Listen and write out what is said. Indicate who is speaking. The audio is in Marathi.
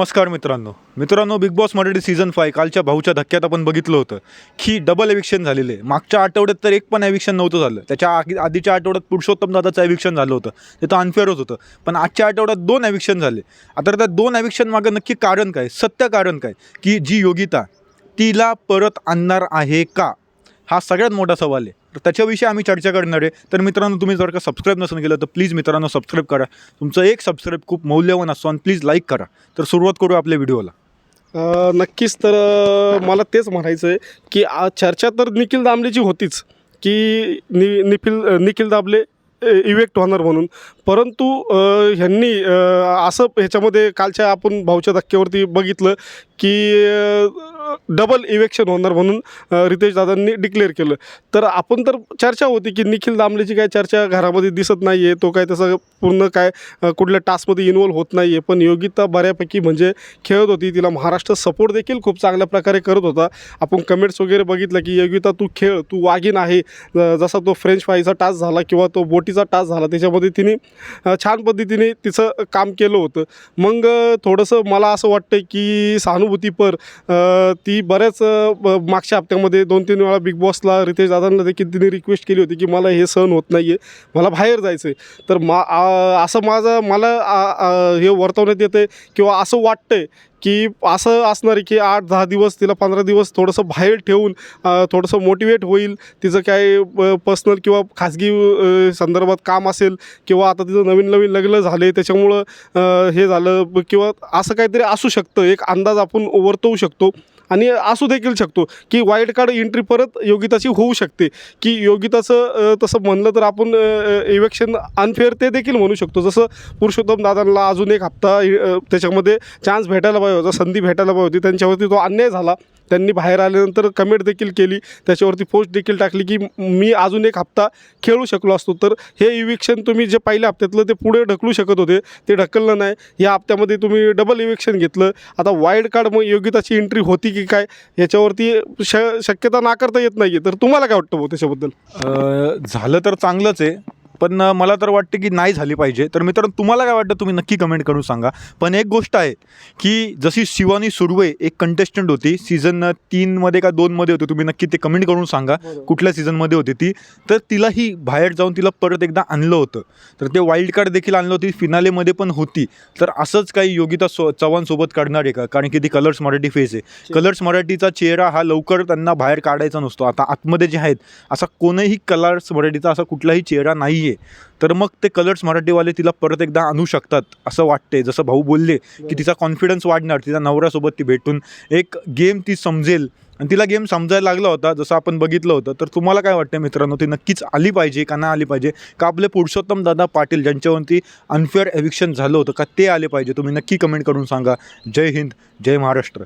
Speaker 1: नमस्कार मित्रांनो. मित्रांनो big boss Marathi season five कालच्या भाऊच्या धक्क्यात आपण बघितलं होतं. की डबल एविक्शन झालेले आहे. मागच्या आठवड्यात तर एक पण एविक्शन नव्हतं झालं. त्याच्या आधी आधीच्या आठवड्यात पुरुषोत्तम दादाचं एविक्शन झालं होतं. ते तर अनफेअरच होतं पण आजच्या आठवड्यात दोन एविक्शन झाले. आता त्या दोन एविक्शन मागं नक्की कारण काय? सत्य कारण काय? की जी योगिता तिला परत आणणार आहे का? हा सगळ्यात मोठा सवाल आहे. तर त्याच्याविषयी आम्ही चर्चा करणार आहे. तर मित्रांनो तुम्ही जर का सबस्क्राईब नसेल केलं तर प्लीज मित्रांनो सबस्क्राईब करा. तुमचं एक सबस्क्राईब खूप मौल्यवान असतो आणि प्लीज लाईक करा. तर सुरुवात करू आपल्या व्हिडिओला.
Speaker 2: नक्कीच तर मला तेच म्हणायचं आहे की चर्चा तर निखिल दामलेची होतीच की नि निखिल निखिल दाबले इवेक्ट होणार म्हणून. परंतु ह्यांनी असं ह्याच्यामध्ये कालच्या आपण भाऊच्या धक्क्यावरती बघितलं की डबल इवेक्शन होणार म्हणून रितेश दादांनी डिक्लेअर केलं. तर आपण तर चर्चा होती की निखिल दामलेची काय चर्चा घरामध्ये दिसत नाही आहे तो काय तसं पूर्ण काय कुठल्या टास्कमध्ये इन्वॉल्व्ह होत नाही आहे पण योगिता बऱ्यापैकी म्हणजे खेळत होती तिला महाराष्ट्र सपोर्ट देखील खूप चांगल्या प्रकारे करत होता. आपण कमेंट्स वगैरे बघितलं की योगिता तू खेळ तू वाघीण आहे. जसा तो फ्रेंच फ्राईचा टास्क झाला किंवा तो बोटीचा टास्क झाला त्याच्यामध्ये तिने छान पद्धतीने तिचं काम केलं होतं. मग थोडंसं मला असं वाटतं की सहानुभूतीपर ती बऱ्याच मागच्या हप्त्यामध्ये दोन तीन वेळा बिग बॉसला रितेश दादांना देखील तिने रिक्वेस्ट केली होती की मला हे सहन होत नाही आहे मला बाहेर जायचं आहे तर मा असं माझं मला हे वर्तवण्यात येतं आहे किंवा असं वाटतं आहे की असं असणार आहे की आठ दहा दिवस तिला पंधरा दिवस थोडंसं बाहेर ठेवून थोडंसं मोटिवेट होईल. तिचं काय पर्सनल किंवा खाजगी संदर्भात काम असेल किंवा आता तिचं नवीन नवीन लग्न झाले त्याच्यामुळं हे झालं किंवा असं काहीतरी असू शकतं. एक अंदाज आपण वर्तवू शकतो आणि असू देखील शकतो की वाईल्ड कार्ड एंट्री परत योगिताची होऊ शकते. की योगिताचं तसं म्हणलं तर आपण इलेक्शन अनफेअर ते देखील म्हणू शकतो. जसं पुरुषोत्तम दादांना अजून एक हप्ता त्याच्यामध्ये चान्स भेटायला पाहिजे. होता संधी भेटायला पाहिजे होती त्यांच्यावरती तो अन्याय झाला. त्यांनी बाहेर आल्यानंतर कमेंट देखील केली. त्याच्यावरती पोस्ट देखील टाकली की मी अजून एक हप्ता खेळू शकलो असतो. तर हे इविक्शन तुम्ही जे पहिल्या हप्त्यातलं ते पुढे ढकलू शकत होते. ते ढकललं नाही. या हप्त्यामध्ये तुम्ही डबल इविक्शन घेतलं. आता वाईल्ड कार्ड मग योग्यताची एंट्री होती की काय याच्यावरती श शक्यता नाकारता येत नाही तर तुम्हाला काय वाटतं भाऊ त्याच्याबद्दल?
Speaker 1: झालं तर चांगलंच आहे. पण मला तर वाटतं की नाही झाली पाहिजे. तर मित्रांनो तुम्हाला काय वाटतं? तुम्ही नक्की कमेंट करून सांगा. पण एक गोष्ट आहे की जशी शिवानी सुर्वे एक कंटेस्टंट होती सीझन तीनमध्ये का दोनमध्ये होती तुम्ही नक्की ते कमेंट करून सांगा. कुठल्या सीझनमध्ये होती ती? तर तिलाही बाहेर जाऊन तिला परत एकदा आणलं होतं. तर ते वाईल्ड कार्ड देखील आणलं होती फिनालेमध्ये पण होती. तर असंच काही योगिता सो चव्हाणसोबत काढणार आहे का? कारण की ती कलर्स मराठी फेस आहे. कलर्स मराठीचा चेहरा हा लवकर त्यांना बाहेर काढायचा नसतो. आता आतमध्ये जे आहेत असा कोणीही कलर्स मराठीचा असा कुठलाही चेहरा नाही आहे तर मग ते कलर्स मराठीवाले तिला परत एकदा आणू शकतात असं वाटते जसं भाऊ बोलले की तिचा कॉन्फिडन्स वाढणार तिचा नवऱ्यासोबत ती भेटून एक गेम ती समजेल. आणि तिला गेम समजायला लागला होता जसं आपण बघितलं होतं. तर तुम्हाला काय वाटतं मित्रांनो ती नक्कीच आली पाहिजे का नाही आली पाहिजे? का आपले पुरुषोत्तम दादा पाटील ज्यांच्यावरती अनफेअर एविक्शन झालं होतं का ते आले पाहिजे? तुम्ही नक्की कमेंट करून सांगा. जय हिंद जय महाराष्ट्र.